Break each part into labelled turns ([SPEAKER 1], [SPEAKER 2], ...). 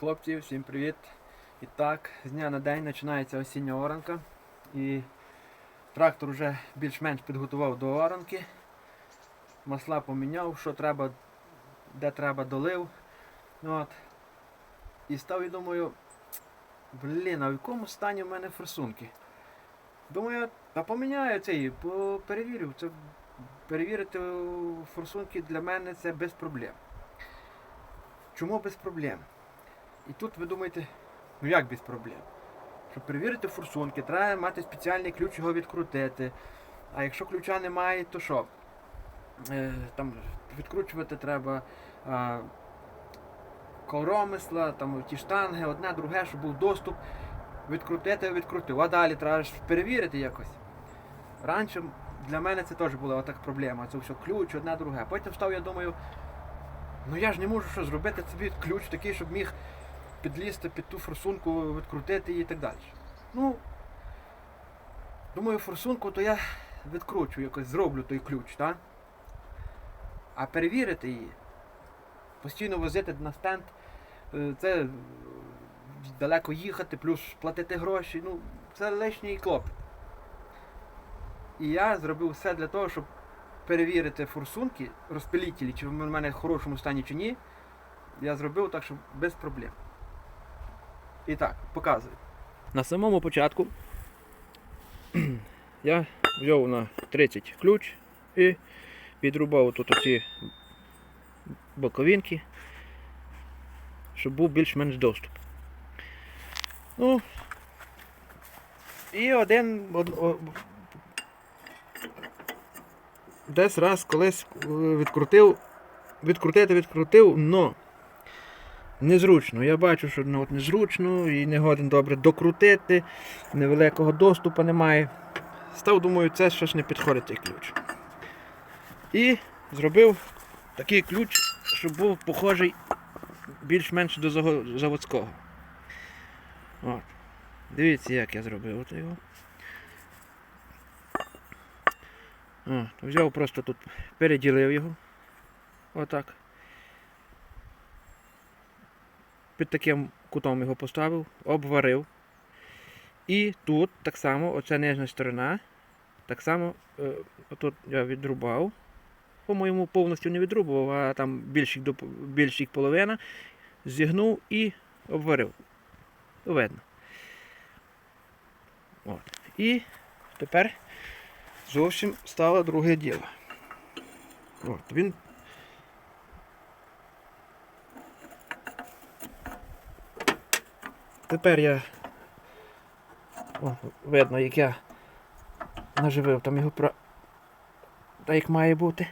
[SPEAKER 1] Хлопці, всім привіт! І так, з дня на день починається осіння оранка. І трактор вже більш-менш підготував до оранки. Масла поміняв, що треба, де треба долив. От. І став і думаю, блін, а в якому стані в мене форсунки? Думаю, та поміняю цей, перевірю. Це, перевірити форсунки для мене це без проблем. Чому без проблем? І тут ви думаєте, ну як без проблем? Щоб перевірити форсунки, треба мати спеціальний ключ його відкрутити. А якщо ключа немає, то що? Е, там відкручувати треба а, коромисла, там ті штанги, одне, друге, щоб був доступ. Відкрутити, відкрутив. А далі треба ж перевірити якось. Раніше для мене це теж була отак проблема. Це все ключ, одне, друге. Потім став, я думаю, ну я ж не можу що зробити собі ключ такий, щоб міг підлізти під ту форсунку, відкрутити її і так далі. Ну, думаю, форсунку то я відкручу, якось зроблю той ключ, так? А перевірити її, постійно возити на стенд, е, це е, далеко їхати, плюс платити гроші, ну, це лишній клопіт. І я зробив все для того, щоб перевірити форсунки, розпилітелі, чи в мене в хорошому стані чи ні. Я зробив так, щоб без проблем. І так, показую. На самому початку я взяв на 30 ключ і відрубав тут оці боковинки, щоб був більш-менш доступ. Ну, і один од- десь раз колись е, відкрутив, відкрутити, відкрутив, но незручно. Я бачу, що ну, от незручно і не годен добре докрутити, невеликого доступу немає. Став, думаю, це щось не підходить цей ключ. І зробив такий ключ, щоб був похожий більш-менш до заводського. От. Дивіться, як я зробив от його. О, взяв просто тут, переділив його. Отак. Під таким кутом його поставив, обварив. І тут так само, оця нижня сторона, так само е, отут я відрубав. По-моєму, повністю не відрубував, а там більш більш їх половина. Зігнув і обварив. Видно. От. І тепер зовсім стало друге діло. От, він Тепер я. О, видно, як я наживив там його про. Так як має бути.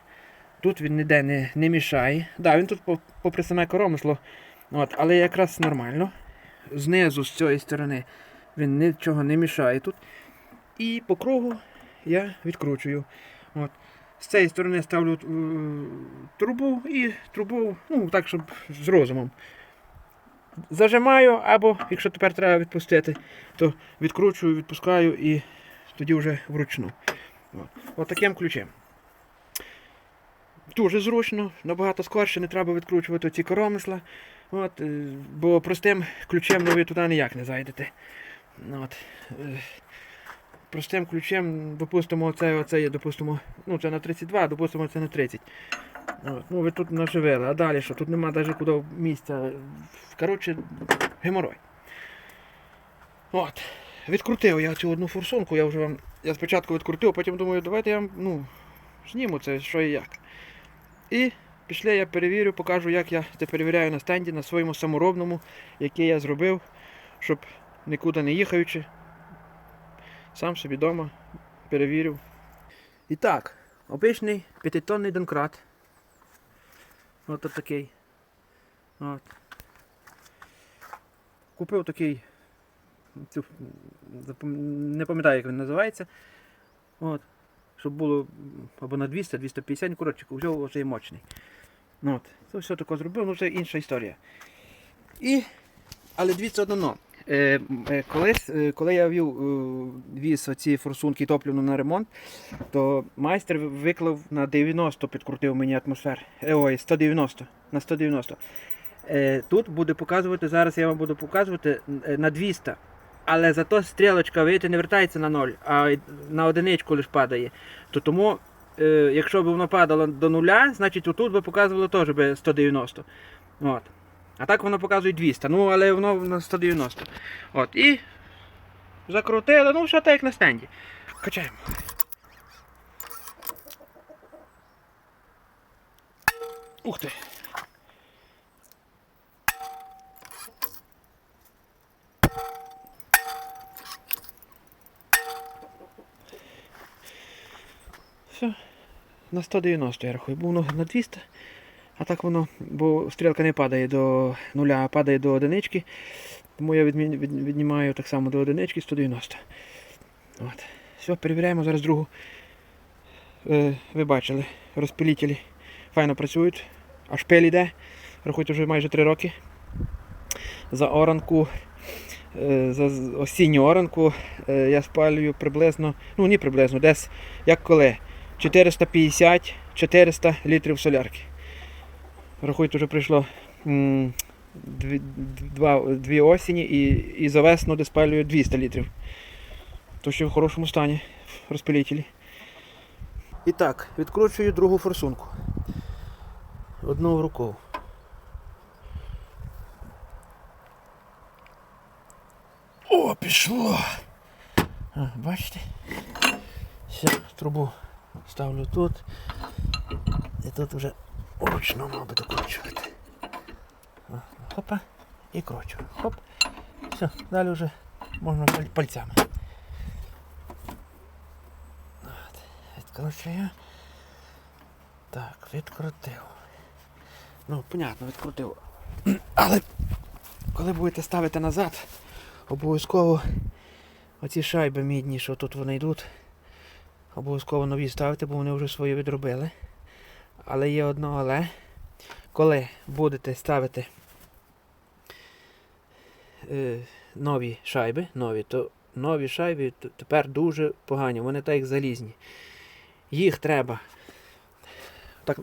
[SPEAKER 1] Тут він ніде не, не мішає. Да, він тут попри саме коромисло, от, але якраз нормально. Знизу, з цієї сторони, він нічого не мішає тут. І по кругу я відкручую. От. З цієї сторони ставлю е, трубу і трубу, ну так, щоб з розумом. Зажимаю, або, якщо тепер треба відпустити, то відкручую, відпускаю і тоді вже вручну. От, таким ключем. Дуже зручно, набагато скорше, не треба відкручувати ці коромисла. От, е, бо простим ключем ну, ви туди ніяк не зайдете. От. е, Простим ключем, допустимо, оце, оце є, допустимо, ну це на 32, допустимо, це на 30. Ну ви тут наживели, а далі що? Тут нема навіть куди місця. Коротше, геморой. От. Відкрутив я цю одну форсунку, я вже вам. Я спочатку відкрутив, потім думаю, давайте я ну, зніму це, що і як. І пішли, я перевірю, покажу, як я це перевіряю на стенді, на своєму саморобному, який я зробив, щоб нікуди не їхаючи. Сам собі вдома перевірив. І так, обичний п'ятитонний донкрат. От такий. От. Купив такий. Цю, не пам'ятаю, як він називається. От. Щоб було або на 200-250, ну, коротше, взяв оцей мощний. Ну, От. Це все таке зробив, ну це інша історія. І, але дивіться одно. Е, е, колись, е, коли я вів, віз оці форсунки топливно на ремонт, то майстер виклав на 90, підкрутив мені атмосфер. Ой, 190. На 190. Е, тут буде показувати, зараз я вам буду показувати на 200. Але зато стрілочка, видите, не вертається на 0, а на одиничку лише падає. То тому, якщо б воно падало до нуля, значить отут би показувало теж би 190. От. А так воно показує 200. Ну, але воно на 190. От. І закрутили, ну все так як на стенді. Качаємо. Ух ти. Все. На 190 я рахую. Був на 200. А так воно, бо стрілка не падає до нуля, а падає до одинички. Тому я віднімаю так само до одинички 190. От. Все, перевіряємо зараз другу. Е, ви бачили, розпилітелі файно працюють. А шпиль йде. Рахуйте вже майже 3 роки. За оранку, е, за осінню оранку е, я спалюю приблизно, ну не приблизно, десь як коли. 450-400 літрів солярки. Рахуйте, вже прийшло дві, два, осені і, і за весну де спалюю 200 літрів. То ще в хорошому стані розпилітелі. І так, відкручую другу форсунку. Одну рукою. О, пішло! А, бачите? Все, трубу ставлю тут. І тут вже вручну би докручувати. Хопа і кручу. Хоп. Все, далі вже можна пальцями. От, Відкручую. Так, відкрутив. Ну, понятно, відкрутив. Але коли будете ставити назад, обов'язково оці шайби мідні, що тут вони йдуть, обов'язково нові ставити, бо вони вже свої відробили. Але є одно але. Коли будете ставити е, нові шайби, нові, то нові шайби тепер дуже погані, вони так як залізні. Їх треба так,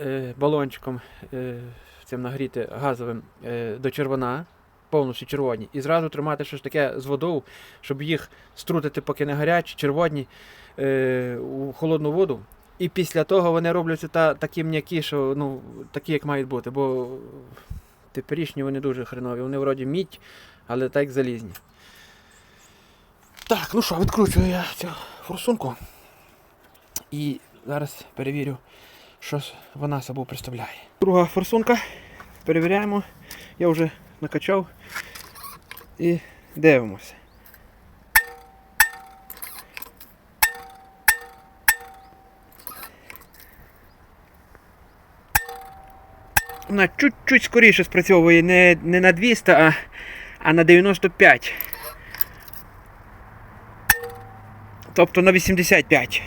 [SPEAKER 1] е, балончиком е, цим нагріти газовим е, до червона, повністю червоні, і зразу тримати щось таке з водою, щоб їх струтити, поки не гарячі, червоні е, у холодну воду. І після того вони робляться та, такі м'які, що ну, такі, як мають бути, бо теперішні вони дуже хренові. Вони вроді мідь, але так як залізні. Так, ну що, відкручую я цю форсунку. І зараз перевірю, що вона собою представляє. Друга форсунка. Перевіряємо. Я вже накачав. І дивимося. Вона чуть-чуть скоріше спрацьовує не, не на 200, а, а на 95. Тобто на 85.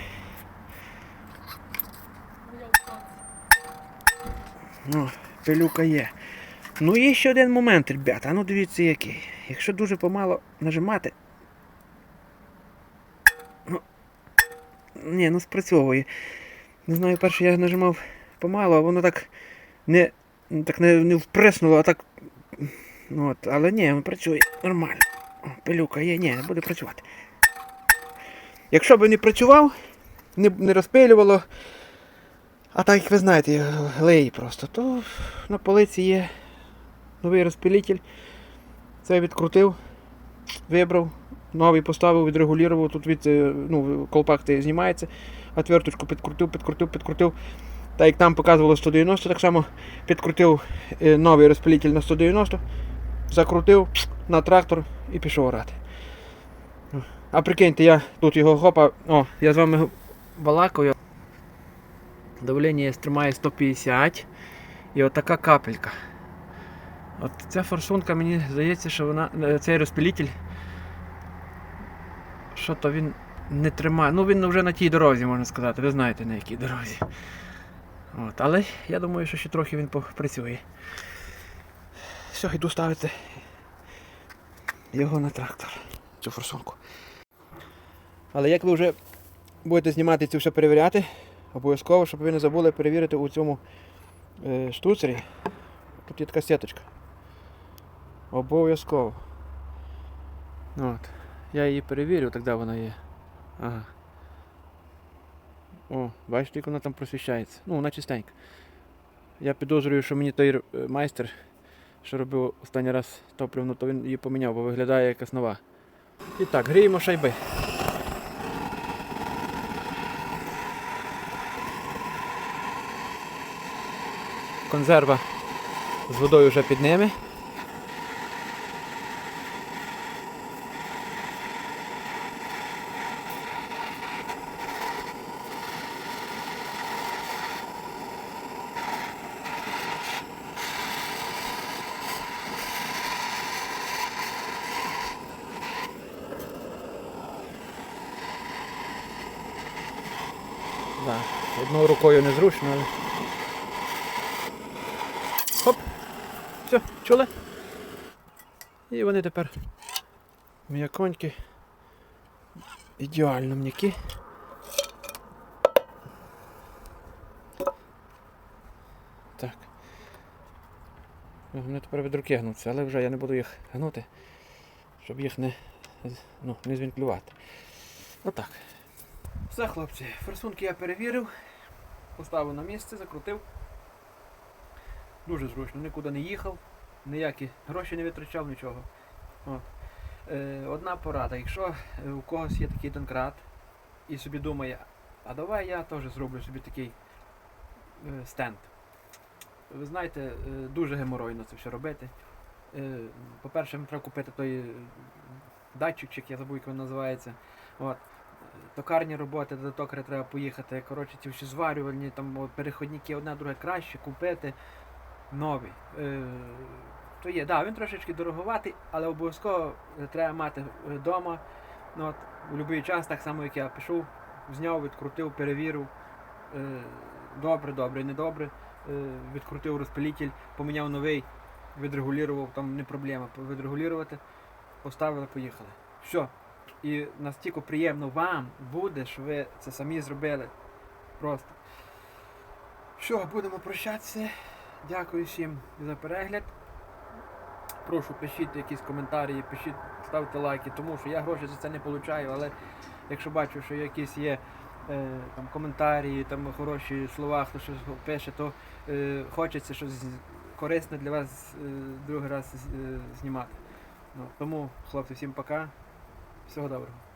[SPEAKER 1] Ну, пилюка є. Ну є ще один момент, ребята. А ну дивіться який. Якщо дуже помало нажимати. Ну, ні, ну спрацьовує. Не знаю, перше я нажимав помало, а воно так не, так не, не вприснуло, а так. Ну, от, але ні, воно працює нормально. Пилюка є, ні, не буде працювати. Якщо б не працював, не, не розпилювало, а так як ви знаєте, глеї просто, то на полиці є новий розпилитель. Це відкрутив, вибрав, новий поставив, відрегулював, тут від е, ну, колпак знімається, отверточку підкрутив, підкрутив, підкрутив. Так як там показувало 190, так само підкрутив е, новий розпилитель на 190, закрутив на трактор і пішов орати. А прикиньте, я тут його хопа, о, я з вами балакаю. Давлення тримає 150 і отака капелька. От ця форсунка, мені здається, що вона, е, цей розпилитель, що то він не тримає. Ну він вже на тій дорозі, можна сказати, ви знаєте на якій дорозі. От, але я думаю, що ще трохи він попрацює. Все, йду ставити його на трактор, цю форсунку. Але як ви вже будете знімати це все перевіряти, обов'язково, щоб ви не забули перевірити у цьому е, штуцері. Тут є така сіточка. Обов'язково. От. Я її перевірю, тоді вона є. Ага. О, бачите, як вона там просвіщається. Ну, вона чистенька. Я підозрюю, що мені той е, майстер, що робив останній раз топливну, то він її поміняв, бо виглядає якась нова. І так, гріємо шайби. Консерва з водою вже під ними. Да. Одною рукою незручно, але. Хоп! Все, чули? І вони тепер м'яконькі. Ідеально м'які. Так. Вони тепер від руки гнуться, але вже я не буду їх гнути, щоб їх не, ну, не звінклювати. Отак. Все, хлопці, форсунки я перевірив, поставив на місце, закрутив. Дуже зручно, нікуди не їхав, ніякі гроші не витрачав, нічого. От. Е, одна порада, якщо е, у когось є такий донкрат і собі думає, а давай я теж зроблю собі такий е, стенд. Ви знаєте, е, дуже геморойно це все робити. Е, по-перше, треба купити той е, датчик, я забув, як він називається. От. Токарні роботи, до токаря треба поїхати. Коротше, ті всі зварювальні, там переходники, одна друга краще, купити новий. Е, то є, да, він трошечки дороговатий, але обов'язково е, треба мати вдома. Ну, от, у будь-який час, так само як я пішов, зняв, відкрутив, перевірив. Е, добре, добре, недобре. Е, відкрутив розпилитель, поміняв новий, відрегулював, там не проблема. Відрегулювати, поставили, поїхали. Все. І настільки приємно вам буде, що ви це самі зробили. Просто. Що, будемо прощатися. Дякую всім за перегляд. Прошу, пишіть якісь коментарі, пишіть, ставте лайки, тому що я гроші за це не получаю, але якщо бачу, що якісь є е, там, коментарі, там хороші слова, хто щось пише, то е, хочеться щось корисне для вас е, другий раз е, знімати. Ну, тому, хлопці, всім пока. Всього доброго.